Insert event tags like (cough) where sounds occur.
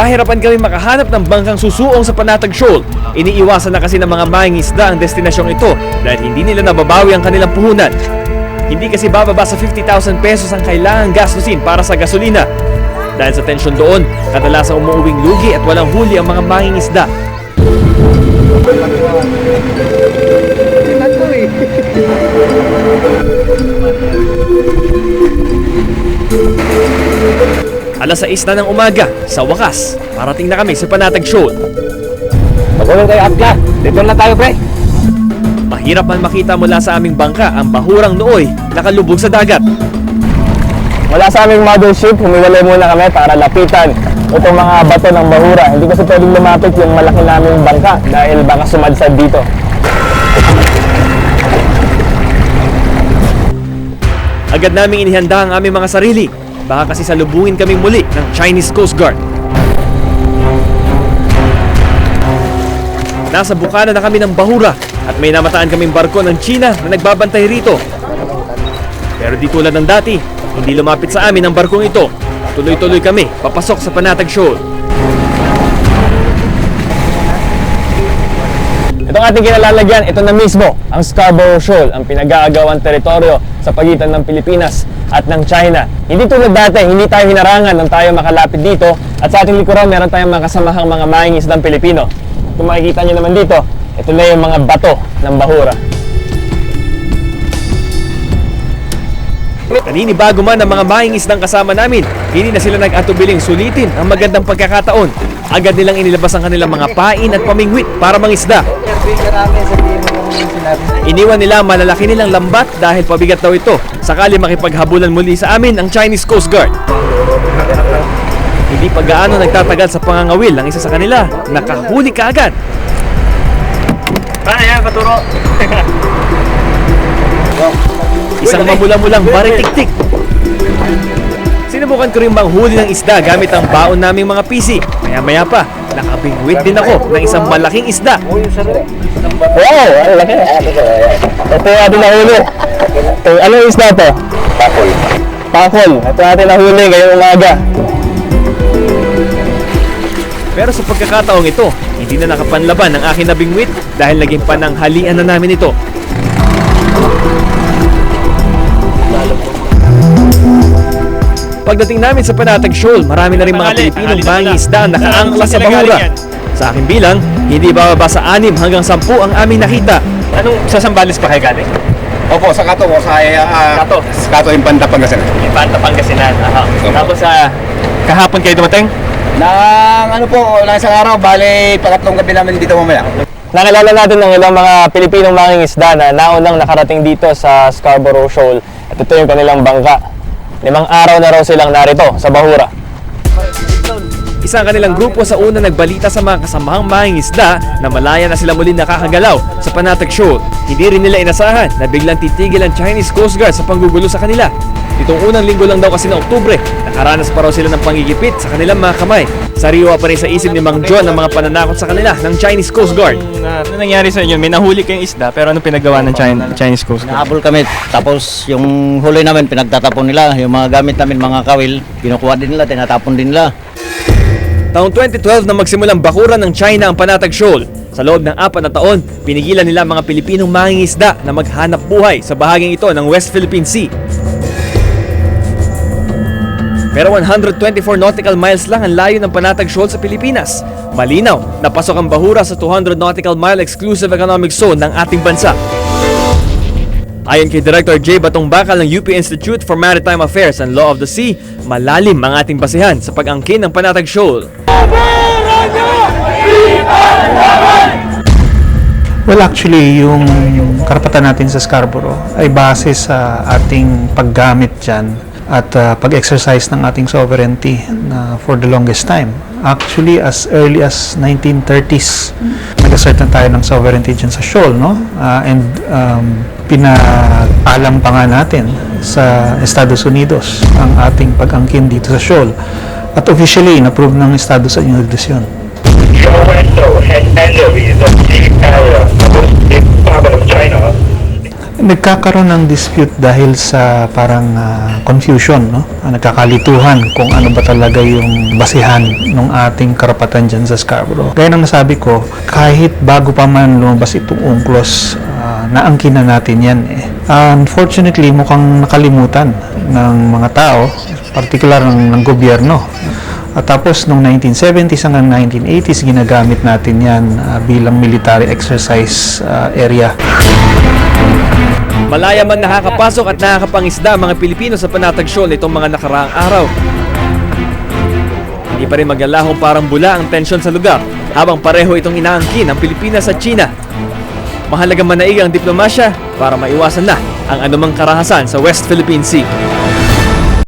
Pahirapan kami makahanap ng bangkang susuong sa Panatag Shoal. Iniiwasan na kasi ng mga maing isda ang destinasyong ito dahil hindi nila nababawi ang kanilang puhunan. Hindi kasi bababa sa 50,000 pesos ang kailangang gastusin para sa gasolina. Dahil sa tensyon doon, kadalasang umuuwing lugi at walang huli ang mga maing isda. Alas 6 na ng umaga, sa wakas, parating na kami sa Panatag Shoal. Pagulong tayo, Abga. Dito na tayo, pre. Mahirap man makita mula sa aming bangka ang bahurang nooy nakalubog sa dagat. Wala sa aming mothership, humiwalay muna kami para lapitan itong mga bato ng bahura. Hindi kasi pwedeng lumapit yung malaki naming bangka dahil baka sumadsad dito. Agad naming inihanda ang aming mga sarili. Baka kasi salubungin kami muli ng Chinese Coast Guard. Nasa bukana na kami ng bahura at may namataan kaming barko ng China na nagbabantay rito. Pero di tulad ng dati, hindi lumapit sa amin ang barkong ito. Tuloy-tuloy kami papasok sa Panatag Shoal. Itong ating kinalalagyan, ito na mismo ang Scarborough Shoal, ang pinag-aagawang teritoryo sa pagitan ng Pilipinas at ng China. Hindi tulad dati, hindi tayo hinarangan nang tayo makalapit dito at sa ating likuran meron tayong mga kasamahang mga maing isdang Pilipino. Kung makikita nyo naman dito, ito na yung mga bato ng bahura. Kanini bago man ang mga maing isdang kasama namin, hindi na sila nag-atubiling sulitin ang magandang pagkakataon. Agad nilang inilabas ang kanilang mga pain at pamingwit para mangisda. Iniwan nila malalaki nilang lambat dahil pabigat daw ito sakali makipaghabulan muli sa amin ang Chinese Coast Guard. Hindi pa gaano nagtatagal sa pangangawil ang isa sa kanila, nakahuli ka agad. Paano yan, Paturo? (laughs) Isang mamula-mulang baritik-tik. Sinubukan ko rin manghuli ng isda gamit ang baon naming mga PC. Maya-maya pa, nakabingwit din ako ng isang malaking isda. Wow, ang laki. Ito yung ating nahuli. Ito, ano yung isda to? Pakol. Pakol. Ito yung ating nahuli ngayong umaga. Pero sa pagkakataong ito, hindi na nakapanlaban ang aking nabingwit dahil naging pananghalian na namin ito. Pagdating namin sa Panatag Shoal, marami na rin mga Pilipinong mangisda ang nakaangkla sa bahura. Sa aking bilang, hindi bababa sa anim hanggang sampu ang aming nakita. Anong sasambales pa kayo galing? Opo, sa Kato po, sa uh, Kato. Kato yung Banda Pangasinan. Ibanta Pangasinan. Aha. Tapos sa kahapon kayo dumating? Nang ano po, nang isang araw, bale, pangatlong gabi namin dito mamaya. Nakilala natin ng ilang mga Pilipinong mangingisda na naunang nakarating dito sa Scarborough Shoal. At ito yung kanilang bangka. Limang araw na raw silang narito sa Bahura. Isang kanilang grupo sa una nagbalita sa mga kasamahang mangingisda na malaya na sila muli nakakagalaw sa Panatag Shoal. Hindi rin nila inasahan na biglang titigil ang Chinese Coast Guard sa panggugulo sa kanila. Itong unang linggo lang daw kasi ng Oktubre, nakaranas pa raw sila ng pangigipit sa kanilang mga kamay. Sariwa pa rin sa isip ni Mang John ang mga pananakot sa kanila ng Chinese Coast Guard. Ano nangyari sa inyo? May nahuli kayong isda pero ano pinagawa ng China, Chinese Coast Guard? Nahabol kami, tapos yung huli namin pinagtatapon nila, yung mga gamit namin mga kawil, kinukuha din nila, tinatapon din nila. Taong 2012 na magsimulang bakuran ng China ang Panatag Shoal. Sa loob ng apat na taon, pinigilan nila mga Pilipinong mangingisda na maghanap buhay sa bahaging ito ng West Philippine Sea. Pero 124 nautical miles lang ang layo ng Panatag Shoal sa Pilipinas. Malinaw, napasok ang bahura sa 200 nautical mile exclusive economic zone ng ating bansa. Ayon kay Director J. Batong Bakal ng UP Institute for Maritime Affairs and Law of the Sea, malalim ang ating basehan sa pag-angkin ng Panatag Shoal. Well, actually, yung karapatan natin sa Scarborough ay base sa ating paggamit dyan at uh, pag-exercise ng ating sovereignty na for the longest time. Actually, as early as 1930s, nag-assert na tayo ng sovereignty dyan sa shoal, no? Uh, and um, pinaalam pa nga natin sa Estados Unidos ang ating pag-angkin dito sa shoal. At officially, in-approve ng Estados Unidos yun. Nagkakaroon ng dispute dahil sa parang ah, confusion, no? Ah, nagkakalituhan kung ano ba talaga yung basihan ng ating karapatan dyan sa Scarborough. Gaya ng nasabi ko, kahit bago pa man lumabas itong UNCLOS, naangkin na natin yan eh. unfortunately, mukhang nakalimutan ng mga tao, particular ng, ng gobyerno. At tapos, noong 1970s hanggang 1980s, ginagamit natin yan ah, bilang military exercise ah, area. Malaya man nakakapasok at nakakapangisda ang mga Pilipino sa Panatag Shoal nitong mga nakaraang araw. Hindi pa rin maglalahong parang bula ang tensyon sa lugar habang pareho itong inaangkin ng Pilipinas at China. Mahalagang manaig ang diplomasya para maiwasan na ang anumang karahasan sa West Philippine Sea.